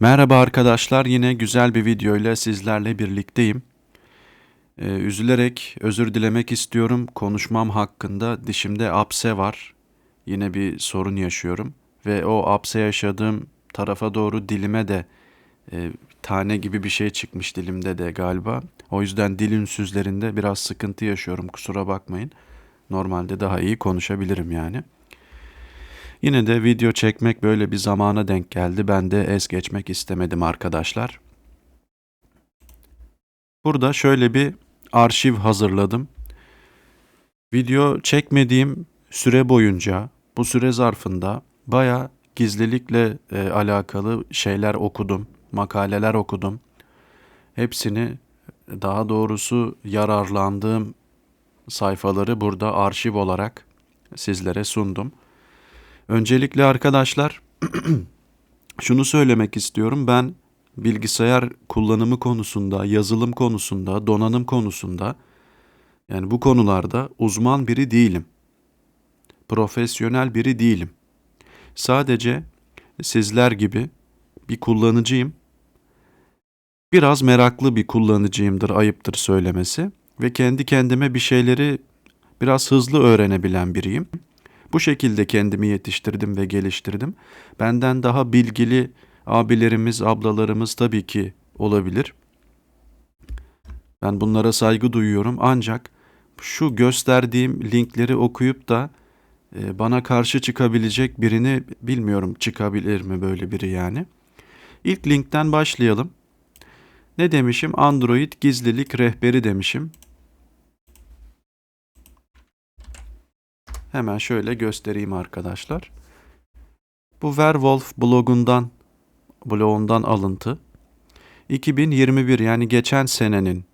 Merhaba arkadaşlar, yine güzel bir videoyla sizlerle birlikteyim. Ee, üzülerek özür dilemek istiyorum. Konuşmam hakkında dişimde apse var. Yine bir sorun yaşıyorum ve o apse yaşadığım tarafa doğru dilime de e, tane gibi bir şey çıkmış dilimde de galiba. O yüzden dil ünsüzlerinde biraz sıkıntı yaşıyorum. Kusura bakmayın. Normalde daha iyi konuşabilirim yani. Yine de video çekmek böyle bir zamana denk geldi. Ben de es geçmek istemedim arkadaşlar. Burada şöyle bir arşiv hazırladım. Video çekmediğim süre boyunca bu süre zarfında baya gizlilikle e, alakalı şeyler okudum, makaleler okudum. Hepsini daha doğrusu yararlandığım sayfaları burada arşiv olarak sizlere sundum. Öncelikle arkadaşlar şunu söylemek istiyorum. Ben bilgisayar kullanımı konusunda, yazılım konusunda, donanım konusunda yani bu konularda uzman biri değilim. Profesyonel biri değilim. Sadece sizler gibi bir kullanıcıyım. Biraz meraklı bir kullanıcıyımdır, ayıptır söylemesi ve kendi kendime bir şeyleri biraz hızlı öğrenebilen biriyim. Bu şekilde kendimi yetiştirdim ve geliştirdim. Benden daha bilgili abilerimiz, ablalarımız tabii ki olabilir. Ben bunlara saygı duyuyorum ancak şu gösterdiğim linkleri okuyup da e, bana karşı çıkabilecek birini bilmiyorum çıkabilir mi böyle biri yani. İlk linkten başlayalım. Ne demişim? Android gizlilik rehberi demişim. Hemen şöyle göstereyim arkadaşlar. Bu Werwolf blogundan blogundan alıntı. 2021 yani geçen senenin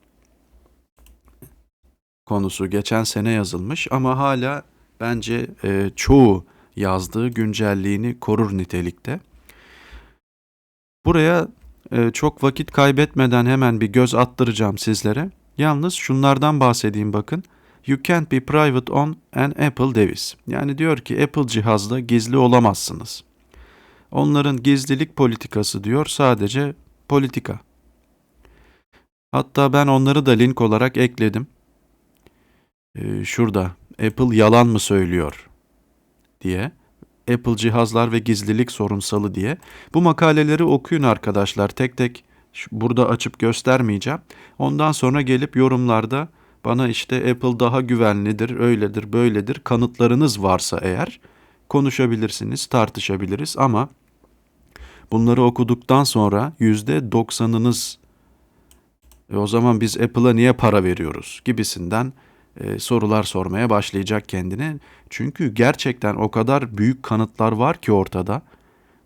konusu geçen sene yazılmış ama hala bence e, çoğu yazdığı güncelliğini korur nitelikte. Buraya çok vakit kaybetmeden hemen bir göz attıracağım sizlere. Yalnız şunlardan bahsedeyim bakın. You can't be private on an Apple device. Yani diyor ki Apple cihazda gizli olamazsınız. Onların gizlilik politikası diyor sadece politika. Hatta ben onları da link olarak ekledim. Ee, şurada Apple yalan mı söylüyor diye. Apple cihazlar ve gizlilik sorunsalı diye. Bu makaleleri okuyun arkadaşlar tek tek burada açıp göstermeyeceğim. Ondan sonra gelip yorumlarda bana işte Apple daha güvenlidir, öyledir, böyledir kanıtlarınız varsa eğer konuşabilirsiniz, tartışabiliriz ama bunları okuduktan sonra yüzde doksanınız e o zaman biz Apple'a niye para veriyoruz gibisinden e, sorular sormaya başlayacak kendine. Çünkü gerçekten o kadar büyük kanıtlar var ki ortada.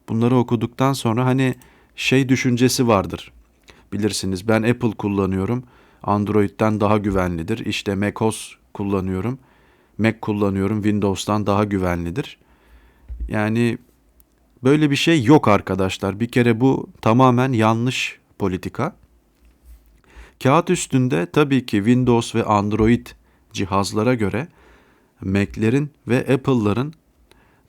Bunları okuduktan sonra hani şey düşüncesi vardır. Bilirsiniz ben Apple kullanıyorum. Android'den daha güvenlidir. İşte macOS kullanıyorum. Mac kullanıyorum. Windows'tan daha güvenlidir. Yani böyle bir şey yok arkadaşlar. Bir kere bu tamamen yanlış politika. Kağıt üstünde tabii ki Windows ve Android cihazlara göre Mac'lerin ve Apple'ların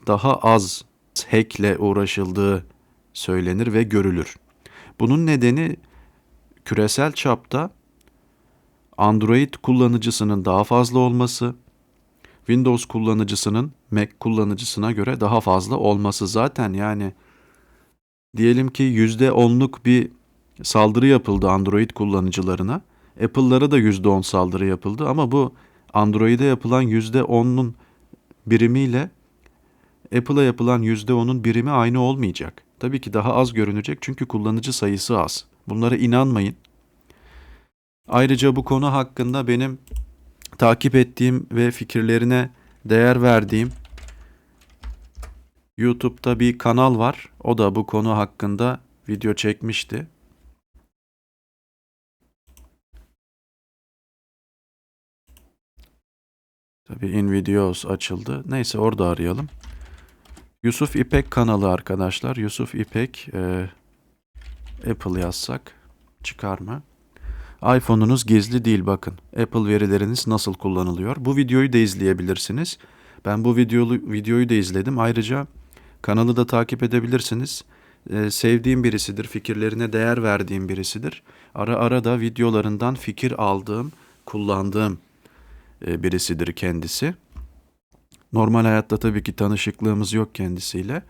daha az hackle uğraşıldığı söylenir ve görülür. Bunun nedeni küresel çapta Android kullanıcısının daha fazla olması, Windows kullanıcısının Mac kullanıcısına göre daha fazla olması zaten yani diyelim ki %10'luk bir saldırı yapıldı Android kullanıcılarına. Apple'lara da %10 saldırı yapıldı ama bu Android'e yapılan %10'un birimiyle Apple'a yapılan %10'un birimi aynı olmayacak. Tabii ki daha az görünecek çünkü kullanıcı sayısı az. Bunlara inanmayın. Ayrıca bu konu hakkında benim takip ettiğim ve fikirlerine değer verdiğim YouTube'da bir kanal var. O da bu konu hakkında video çekmişti. Tabii InVideos açıldı. Neyse orada arayalım. Yusuf İpek kanalı arkadaşlar. Yusuf İpek e, Apple yazsak çıkar mı? iPhone'unuz gizli değil bakın. Apple verileriniz nasıl kullanılıyor? Bu videoyu da izleyebilirsiniz. Ben bu videolu, videoyu da izledim. Ayrıca kanalı da takip edebilirsiniz. Ee, sevdiğim birisidir, fikirlerine değer verdiğim birisidir. Ara ara da videolarından fikir aldığım, kullandığım birisidir kendisi. Normal hayatta tabii ki tanışıklığımız yok kendisiyle.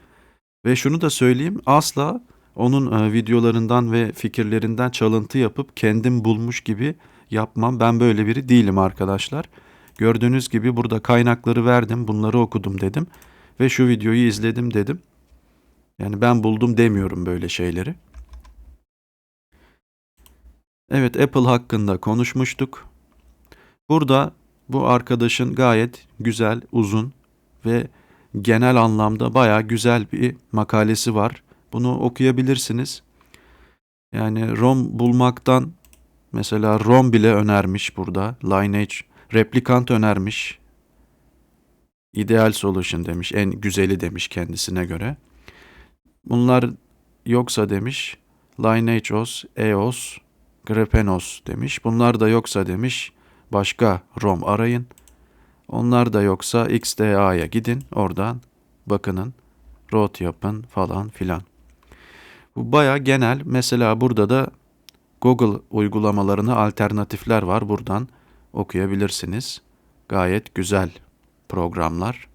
Ve şunu da söyleyeyim, asla onun e, videolarından ve fikirlerinden çalıntı yapıp kendim bulmuş gibi yapmam. Ben böyle biri değilim arkadaşlar. Gördüğünüz gibi burada kaynakları verdim, bunları okudum dedim ve şu videoyu izledim dedim. Yani ben buldum demiyorum böyle şeyleri. Evet Apple hakkında konuşmuştuk. Burada bu arkadaşın gayet güzel, uzun ve genel anlamda baya güzel bir makalesi var. Bunu okuyabilirsiniz. Yani ROM bulmaktan mesela ROM bile önermiş burada. Lineage replikant önermiş. Ideal solution demiş. En güzeli demiş kendisine göre. Bunlar yoksa demiş. Lineageos, EOS, Grepenos demiş. Bunlar da yoksa demiş. Başka ROM arayın. Onlar da yoksa XDA'ya gidin. Oradan bakının. Root yapın falan filan. Bu baya genel. Mesela burada da Google uygulamalarına alternatifler var. Buradan okuyabilirsiniz. Gayet güzel programlar.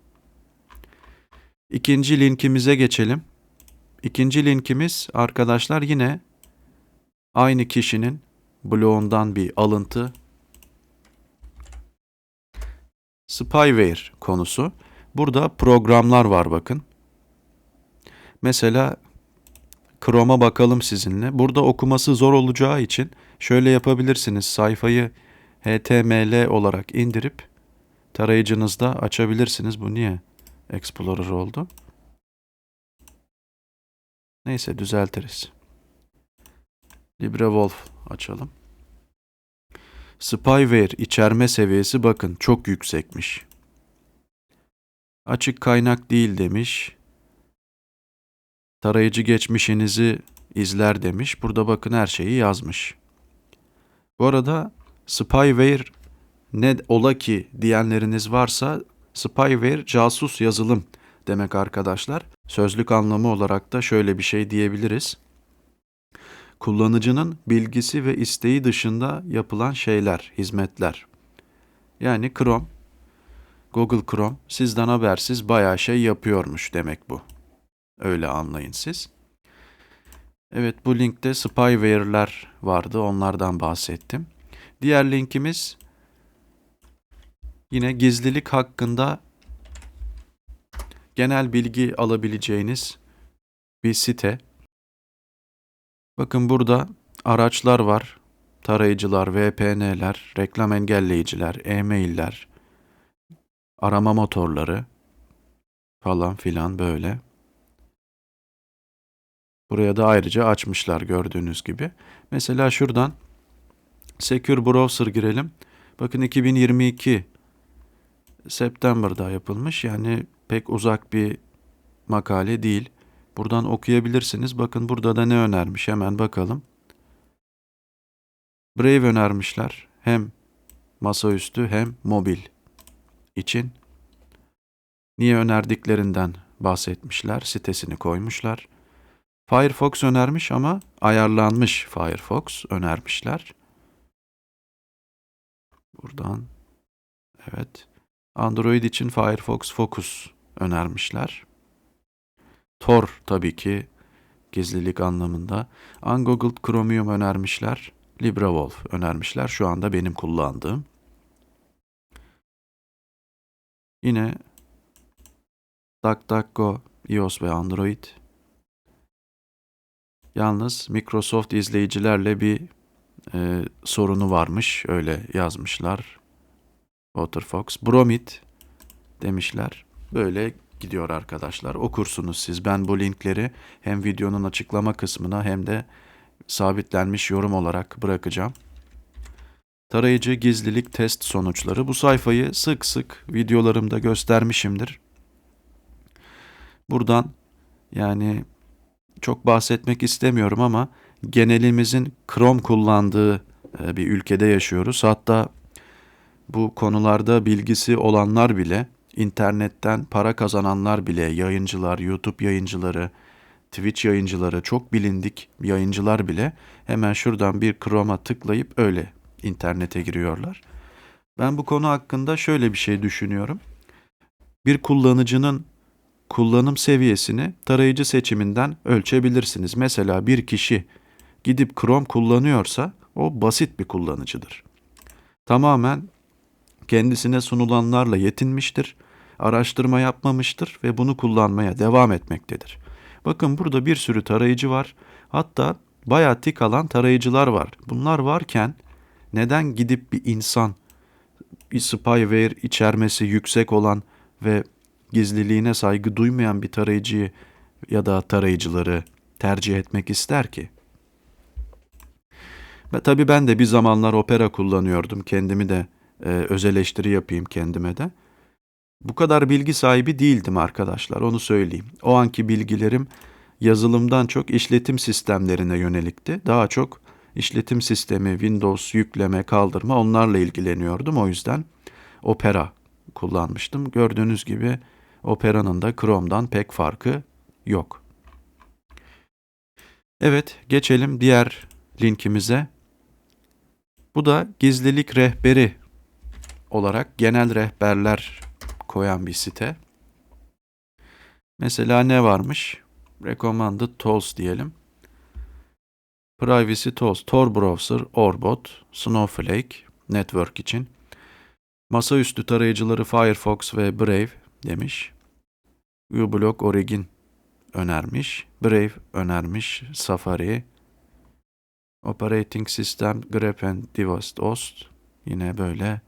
İkinci linkimize geçelim. İkinci linkimiz arkadaşlar yine aynı kişinin blogundan bir alıntı. Spyware konusu. Burada programlar var bakın. Mesela Chrome'a bakalım sizinle. Burada okuması zor olacağı için şöyle yapabilirsiniz. Sayfayı HTML olarak indirip tarayıcınızda açabilirsiniz. Bu niye Explorer oldu? Neyse düzeltiriz. LibreWolf açalım. Spyware içerme seviyesi bakın çok yüksekmiş. Açık kaynak değil demiş. Tarayıcı geçmişinizi izler demiş. Burada bakın her şeyi yazmış. Bu arada spyware ne ola ki diyenleriniz varsa spyware casus yazılım demek arkadaşlar. Sözlük anlamı olarak da şöyle bir şey diyebiliriz. Kullanıcının bilgisi ve isteği dışında yapılan şeyler, hizmetler. Yani Chrome, Google Chrome sizden habersiz bayağı şey yapıyormuş demek bu. Öyle anlayın siz. Evet bu linkte spyware'ler vardı onlardan bahsettim. Diğer linkimiz yine gizlilik hakkında genel bilgi alabileceğiniz bir site. Bakın burada araçlar var. Tarayıcılar, VPN'ler, reklam engelleyiciler, e-mailler, arama motorları falan filan böyle. Buraya da ayrıca açmışlar gördüğünüz gibi. Mesela şuradan Secure Browser girelim. Bakın 2022 September'da yapılmış. Yani pek uzak bir makale değil. Buradan okuyabilirsiniz. Bakın burada da ne önermiş hemen bakalım. Brave önermişler. Hem masaüstü hem mobil için. Niye önerdiklerinden bahsetmişler. Sitesini koymuşlar. Firefox önermiş ama ayarlanmış Firefox önermişler. Buradan evet. Android için Firefox Focus önermişler. Tor tabii ki gizlilik anlamında. Ungoogled Chromium önermişler. LibreWolf önermişler. Şu anda benim kullandığım. Yine DuckDuckGo, iOS ve Android. Yalnız Microsoft izleyicilerle bir e, sorunu varmış. Öyle yazmışlar. Waterfox. Bromit demişler. Böyle gidiyor arkadaşlar. Okursunuz siz. Ben bu linkleri hem videonun açıklama kısmına hem de sabitlenmiş yorum olarak bırakacağım. Tarayıcı gizlilik test sonuçları. Bu sayfayı sık sık videolarımda göstermişimdir. Buradan yani çok bahsetmek istemiyorum ama genelimizin Chrome kullandığı bir ülkede yaşıyoruz. Hatta bu konularda bilgisi olanlar bile internetten para kazananlar bile, yayıncılar, YouTube yayıncıları, Twitch yayıncıları, çok bilindik yayıncılar bile hemen şuradan bir Chrome'a tıklayıp öyle internete giriyorlar. Ben bu konu hakkında şöyle bir şey düşünüyorum. Bir kullanıcının kullanım seviyesini tarayıcı seçiminden ölçebilirsiniz. Mesela bir kişi gidip Chrome kullanıyorsa o basit bir kullanıcıdır. Tamamen kendisine sunulanlarla yetinmiştir, araştırma yapmamıştır ve bunu kullanmaya devam etmektedir. Bakın burada bir sürü tarayıcı var. Hatta bayağı tik alan tarayıcılar var. Bunlar varken neden gidip bir insan bir spyware içermesi yüksek olan ve gizliliğine saygı duymayan bir tarayıcıyı ya da tarayıcıları tercih etmek ister ki? Ve tabii ben de bir zamanlar Opera kullanıyordum. Kendimi de e, öz eleştiri yapayım kendime de. Bu kadar bilgi sahibi değildim arkadaşlar, onu söyleyeyim. O anki bilgilerim yazılımdan çok işletim sistemlerine yönelikti. Daha çok işletim sistemi, Windows yükleme, kaldırma onlarla ilgileniyordum. O yüzden Opera kullanmıştım. Gördüğünüz gibi Opera'nın da Chrome'dan pek farkı yok. Evet, geçelim diğer linkimize. Bu da gizlilik rehberi olarak genel rehberler koyan bir site. Mesela ne varmış? Recommended tools diyelim. Privacy tools, Tor browser, Orbot, Snowflake, network için. Masaüstü tarayıcıları Firefox ve Brave demiş. uBlock Origin önermiş. Brave önermiş. Safari. Operating System grep and device OS. Yine böyle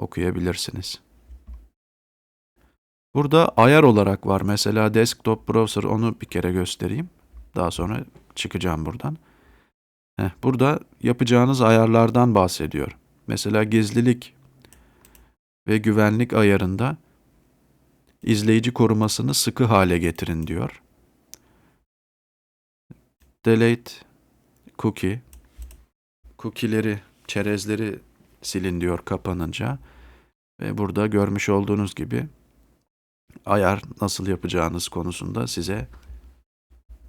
okuyabilirsiniz. Burada ayar olarak var. Mesela desktop browser onu bir kere göstereyim. Daha sonra çıkacağım buradan. Heh, burada yapacağınız ayarlardan bahsediyor. Mesela gizlilik ve güvenlik ayarında izleyici korumasını sıkı hale getirin diyor. Delete cookie. Cookie'leri, çerezleri silin diyor kapanınca. Ve burada görmüş olduğunuz gibi ayar nasıl yapacağınız konusunda size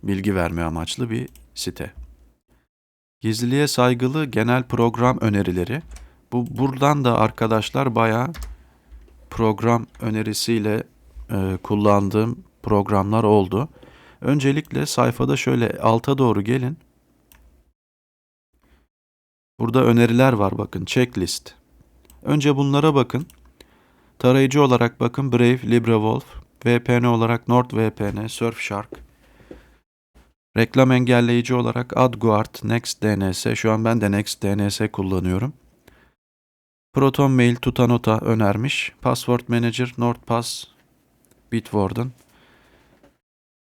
bilgi verme amaçlı bir site. Gizliliğe saygılı genel program önerileri. Bu buradan da arkadaşlar bayağı program önerisiyle e, kullandığım programlar oldu. Öncelikle sayfada şöyle alta doğru gelin. Burada öneriler var bakın checklist. Önce bunlara bakın. Tarayıcı olarak bakın Brave, LibreWolf, VPN olarak NordVPN, Surfshark. Reklam engelleyici olarak AdGuard, NextDNS. Şu an ben de NextDNS kullanıyorum. ProtonMail, Tutanota önermiş. Password Manager, NordPass, Bitwarden.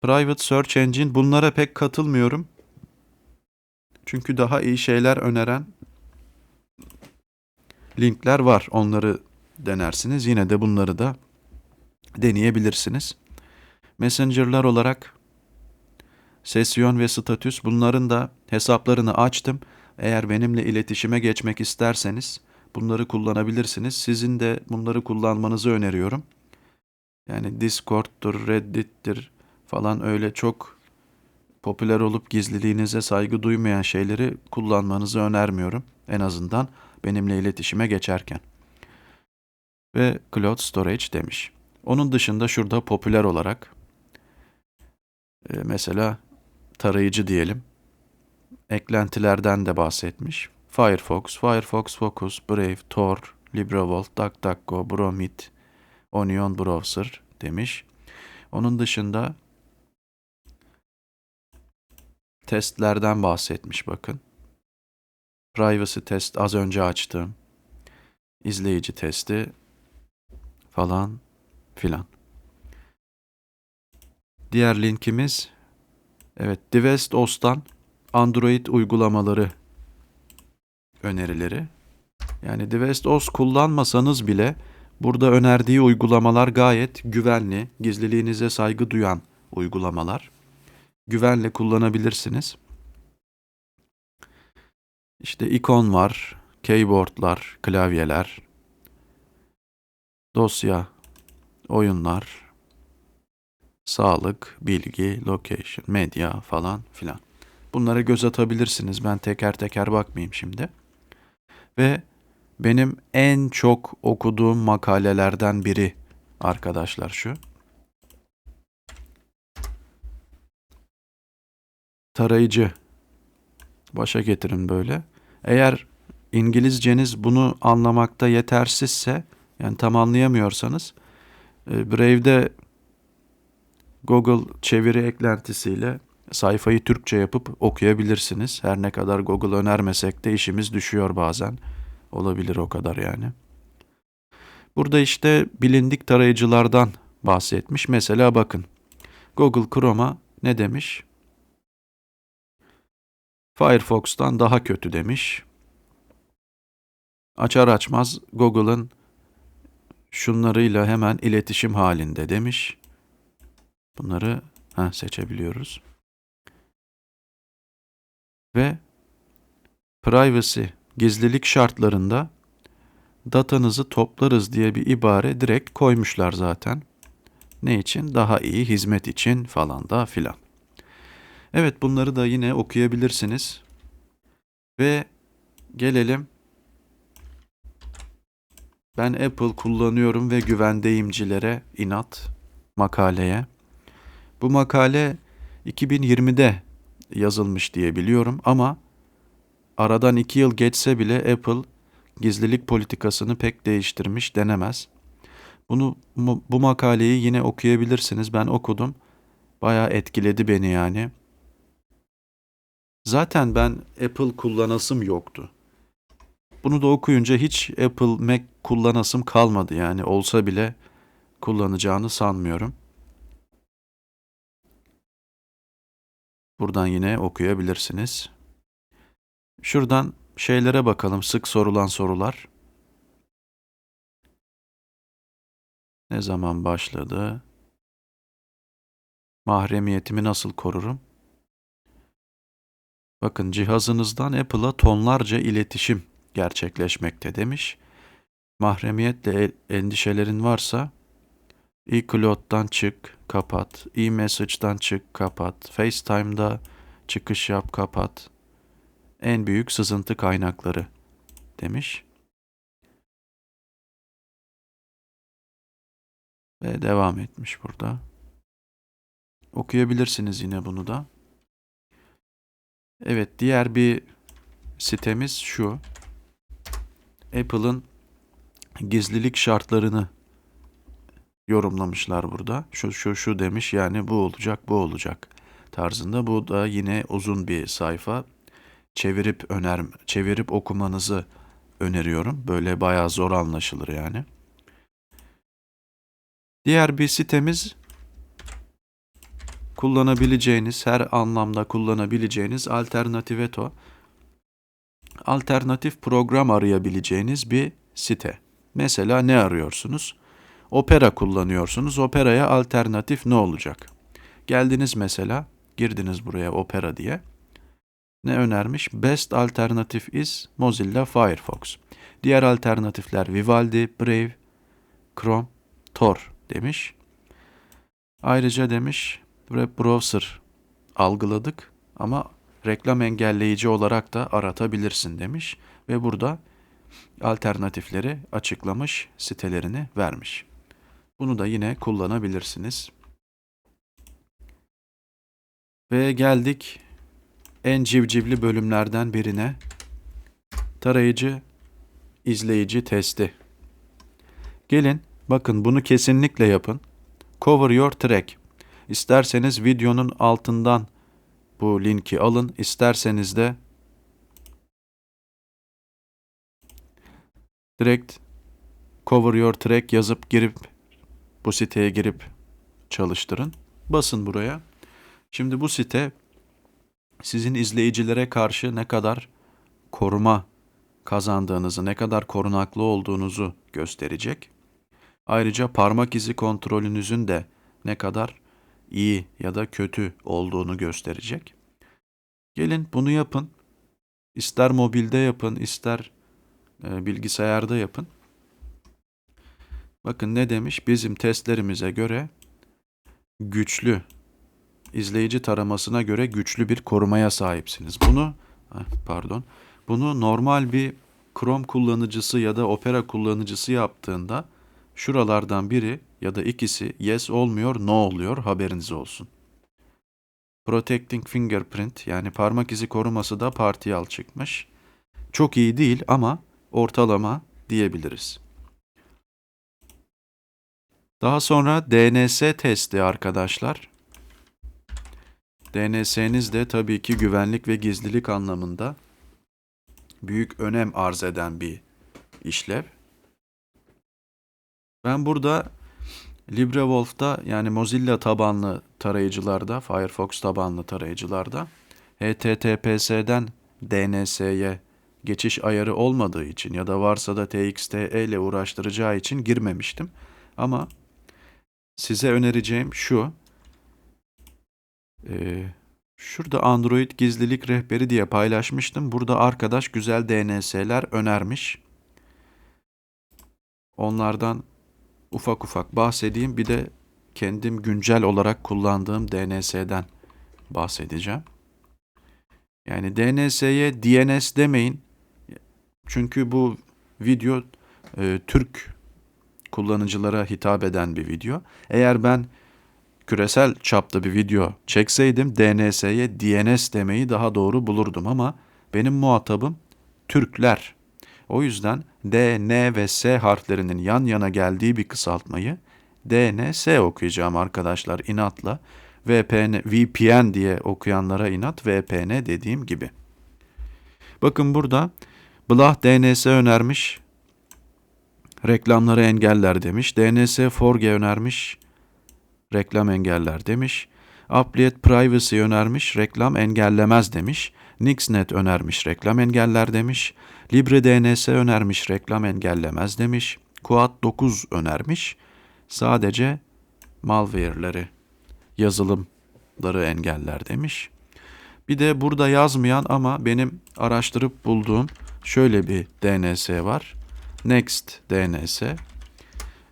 Private Search Engine bunlara pek katılmıyorum. Çünkü daha iyi şeyler öneren linkler var. Onları denersiniz. Yine de bunları da deneyebilirsiniz. Messenger'lar olarak sesyon ve statüs bunların da hesaplarını açtım. Eğer benimle iletişime geçmek isterseniz bunları kullanabilirsiniz. Sizin de bunları kullanmanızı öneriyorum. Yani Discord'dur, Reddit'tir falan öyle çok popüler olup gizliliğinize saygı duymayan şeyleri kullanmanızı önermiyorum. En azından benimle iletişime geçerken. Ve Cloud Storage demiş. Onun dışında şurada popüler olarak e, mesela tarayıcı diyelim. Eklentilerden de bahsetmiş. Firefox, Firefox Focus, Brave, Tor, LibreWolf, DuckDuckGo, Bromid, Onion Browser demiş. Onun dışında testlerden bahsetmiş bakın. Privacy test az önce açtım. İzleyici testi falan filan. Diğer linkimiz evet Divest OS'tan Android uygulamaları önerileri. Yani Divest OS kullanmasanız bile burada önerdiği uygulamalar gayet güvenli, gizliliğinize saygı duyan uygulamalar. Güvenle kullanabilirsiniz. İşte ikon var, keyboardlar, klavyeler, dosya, oyunlar, sağlık, bilgi, location, medya falan filan. Bunlara göz atabilirsiniz. Ben teker teker bakmayayım şimdi. Ve benim en çok okuduğum makalelerden biri arkadaşlar şu. Tarayıcı. Başa getirin böyle. Eğer İngilizceniz bunu anlamakta yetersizse, yani tam anlayamıyorsanız, e, Brave'de Google çeviri eklentisiyle sayfayı Türkçe yapıp okuyabilirsiniz. Her ne kadar Google önermesek de işimiz düşüyor bazen. Olabilir o kadar yani. Burada işte bilindik tarayıcılardan bahsetmiş. Mesela bakın. Google Chrome'a ne demiş? Firefox'tan daha kötü demiş. Açar açmaz Google'ın şunlarıyla hemen iletişim halinde demiş. Bunları ha, seçebiliyoruz. Ve privacy, gizlilik şartlarında datanızı toplarız diye bir ibare direkt koymuşlar zaten. Ne için? Daha iyi hizmet için falan da filan. Evet bunları da yine okuyabilirsiniz. Ve gelelim ben Apple kullanıyorum ve güvendeyimcilere inat makaleye. Bu makale 2020'de yazılmış diye biliyorum ama aradan iki yıl geçse bile Apple gizlilik politikasını pek değiştirmiş denemez. Bunu bu makaleyi yine okuyabilirsiniz. Ben okudum. Bayağı etkiledi beni yani. Zaten ben Apple kullanasım yoktu. Bunu da okuyunca hiç Apple Mac kullanasım kalmadı yani olsa bile kullanacağını sanmıyorum. Buradan yine okuyabilirsiniz. Şuradan şeylere bakalım sık sorulan sorular. Ne zaman başladı? Mahremiyetimi nasıl korurum? Bakın cihazınızdan Apple'a tonlarca iletişim gerçekleşmekte demiş. Mahremiyetle endişelerin varsa iCloud'dan çık, kapat. E-Message'dan çık, kapat. FaceTime'da çıkış yap, kapat. En büyük sızıntı kaynakları demiş. Ve devam etmiş burada. Okuyabilirsiniz yine bunu da. Evet, diğer bir sitemiz şu. Apple'ın gizlilik şartlarını yorumlamışlar burada. Şu şu şu demiş yani bu olacak bu olacak tarzında. Bu da yine uzun bir sayfa. Çevirip öner çevirip okumanızı öneriyorum. Böyle bayağı zor anlaşılır yani. Diğer bir sitemiz kullanabileceğiniz, her anlamda kullanabileceğiniz Alternativeto. Alternatif program arayabileceğiniz bir site. Mesela ne arıyorsunuz? Opera kullanıyorsunuz. Opera'ya alternatif ne olacak? Geldiniz mesela, girdiniz buraya Opera diye. Ne önermiş? Best alternative is Mozilla Firefox. Diğer alternatifler Vivaldi, Brave, Chrome, Tor demiş. Ayrıca demiş web browser algıladık ama reklam engelleyici olarak da aratabilirsin demiş ve burada alternatifleri açıklamış, sitelerini vermiş. Bunu da yine kullanabilirsiniz. Ve geldik en civcivli bölümlerden birine. Tarayıcı izleyici testi. Gelin bakın bunu kesinlikle yapın. Cover your track. İsterseniz videonun altından bu linki alın. İsterseniz de direkt cover your track yazıp girip bu siteye girip çalıştırın. Basın buraya. Şimdi bu site sizin izleyicilere karşı ne kadar koruma kazandığınızı, ne kadar korunaklı olduğunuzu gösterecek. Ayrıca parmak izi kontrolünüzün de ne kadar iyi ya da kötü olduğunu gösterecek. Gelin bunu yapın. İster mobilde yapın, ister e, bilgisayarda yapın. Bakın ne demiş? Bizim testlerimize göre güçlü izleyici taramasına göre güçlü bir korumaya sahipsiniz. Bunu ah, pardon. Bunu normal bir Chrome kullanıcısı ya da Opera kullanıcısı yaptığında şuralardan biri ya da ikisi yes olmuyor, no oluyor haberiniz olsun. Protecting Fingerprint yani parmak izi koruması da partiyal çıkmış. Çok iyi değil ama ortalama diyebiliriz. Daha sonra DNS testi arkadaşlar. DNS'niz de tabii ki güvenlik ve gizlilik anlamında büyük önem arz eden bir işlev. Ben burada LibreWolf'ta yani Mozilla tabanlı tarayıcılarda, Firefox tabanlı tarayıcılarda HTTPS'den DNS'ye geçiş ayarı olmadığı için ya da varsa da TXT ile uğraştıracağı için girmemiştim. Ama size önereceğim şu. Ee, şurada Android gizlilik rehberi diye paylaşmıştım. Burada arkadaş güzel DNS'ler önermiş. Onlardan ufak ufak bahsedeyim. Bir de kendim güncel olarak kullandığım DNS'den bahsedeceğim. Yani DNS'ye DNS demeyin. Çünkü bu video e, Türk kullanıcılara hitap eden bir video. Eğer ben küresel çapta bir video çekseydim DNS'ye DNS demeyi daha doğru bulurdum ama benim muhatabım Türkler. O yüzden D, N ve S harflerinin yan yana geldiği bir kısaltmayı DNS okuyacağım arkadaşlar inatla. VPN, VPN diye okuyanlara inat VPN dediğim gibi. Bakın burada Blah DNS önermiş. Reklamları engeller demiş. DNS Forge önermiş. Reklam engeller demiş. Applet Privacy önermiş. Reklam engellemez demiş. Nixnet önermiş. Reklam engeller demiş. LibreDNS önermiş. Reklam engellemez demiş. Quad 9 önermiş. Sadece malware'leri, yazılımları engeller demiş. Bir de burada yazmayan ama benim araştırıp bulduğum şöyle bir DNS var. Next DNS.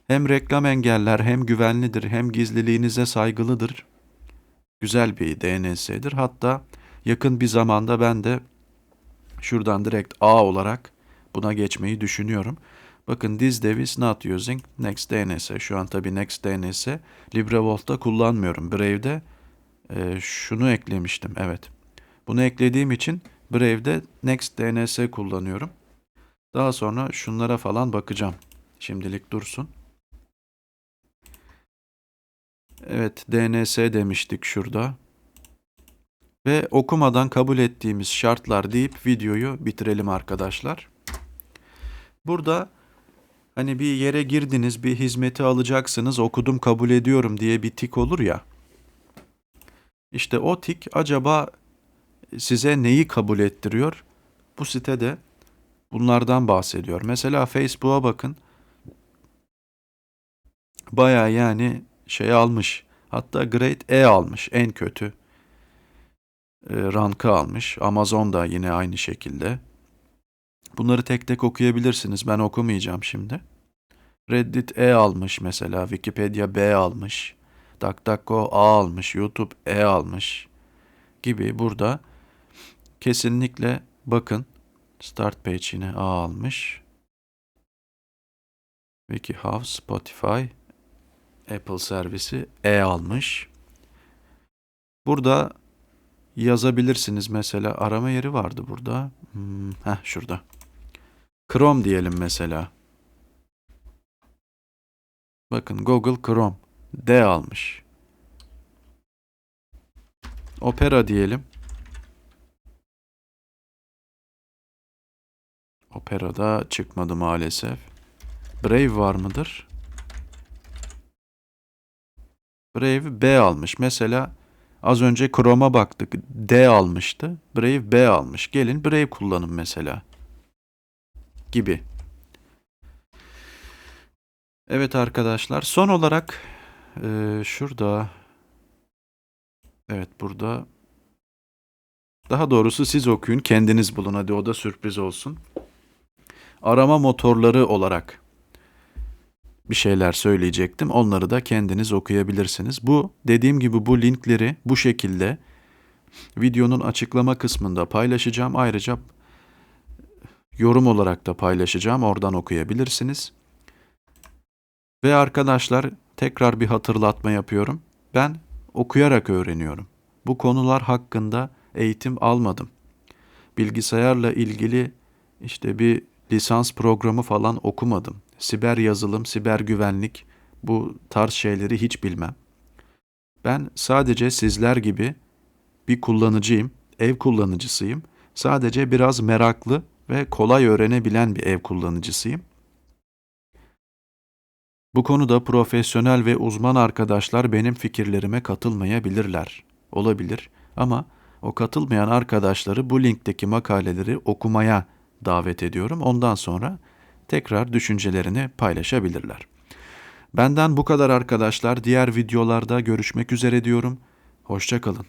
Hem reklam engeller hem güvenlidir hem gizliliğinize saygılıdır. Güzel bir DNS'dir. Hatta yakın bir zamanda ben de şuradan direkt A olarak buna geçmeyi düşünüyorum. Bakın this dev is not using Next DNS. Şu an tabii Next DNS LibreWolf'ta kullanmıyorum. Brave'de e, şunu eklemiştim. Evet. Bunu eklediğim için Brave'de Next DNS kullanıyorum. Daha sonra şunlara falan bakacağım. Şimdilik dursun. Evet DNS demiştik şurada. Ve okumadan kabul ettiğimiz şartlar deyip videoyu bitirelim arkadaşlar. Burada hani bir yere girdiniz bir hizmeti alacaksınız okudum kabul ediyorum diye bir tik olur ya. İşte o tik acaba size neyi kabul ettiriyor? Bu sitede bunlardan bahsediyor. Mesela Facebook'a bakın. Baya yani şey almış. Hatta Grade E almış en kötü. E, rankı almış. Amazon da yine aynı şekilde. Bunları tek tek okuyabilirsiniz. Ben okumayacağım şimdi. Reddit E almış mesela. Wikipedia B almış. DuckDuckGo A almış. YouTube E almış. Gibi burada kesinlikle bakın. Start page yine A almış. WikiHow, Spotify, Apple servisi E almış. Burada yazabilirsiniz mesela arama yeri vardı burada. Hmm, heh şurada. Chrome diyelim mesela. Bakın Google Chrome D almış. Opera diyelim. Opera'da çıkmadı maalesef. Brave var mıdır? Brave B almış. Mesela az önce Chrome'a baktık. D almıştı. Brave B almış. Gelin Brave kullanın mesela. Gibi. Evet arkadaşlar. Son olarak e, şurada evet burada daha doğrusu siz okuyun kendiniz bulun hadi o da sürpriz olsun arama motorları olarak bir şeyler söyleyecektim. Onları da kendiniz okuyabilirsiniz. Bu dediğim gibi bu linkleri bu şekilde videonun açıklama kısmında paylaşacağım. Ayrıca yorum olarak da paylaşacağım. Oradan okuyabilirsiniz. Ve arkadaşlar tekrar bir hatırlatma yapıyorum. Ben okuyarak öğreniyorum. Bu konular hakkında eğitim almadım. Bilgisayarla ilgili işte bir lisans programı falan okumadım. Siber yazılım, siber güvenlik bu tarz şeyleri hiç bilmem. Ben sadece sizler gibi bir kullanıcıyım, ev kullanıcısıyım. Sadece biraz meraklı ve kolay öğrenebilen bir ev kullanıcısıyım. Bu konuda profesyonel ve uzman arkadaşlar benim fikirlerime katılmayabilirler. Olabilir ama o katılmayan arkadaşları bu linkteki makaleleri okumaya davet ediyorum. Ondan sonra tekrar düşüncelerini paylaşabilirler. Benden bu kadar arkadaşlar. Diğer videolarda görüşmek üzere diyorum. Hoşçakalın.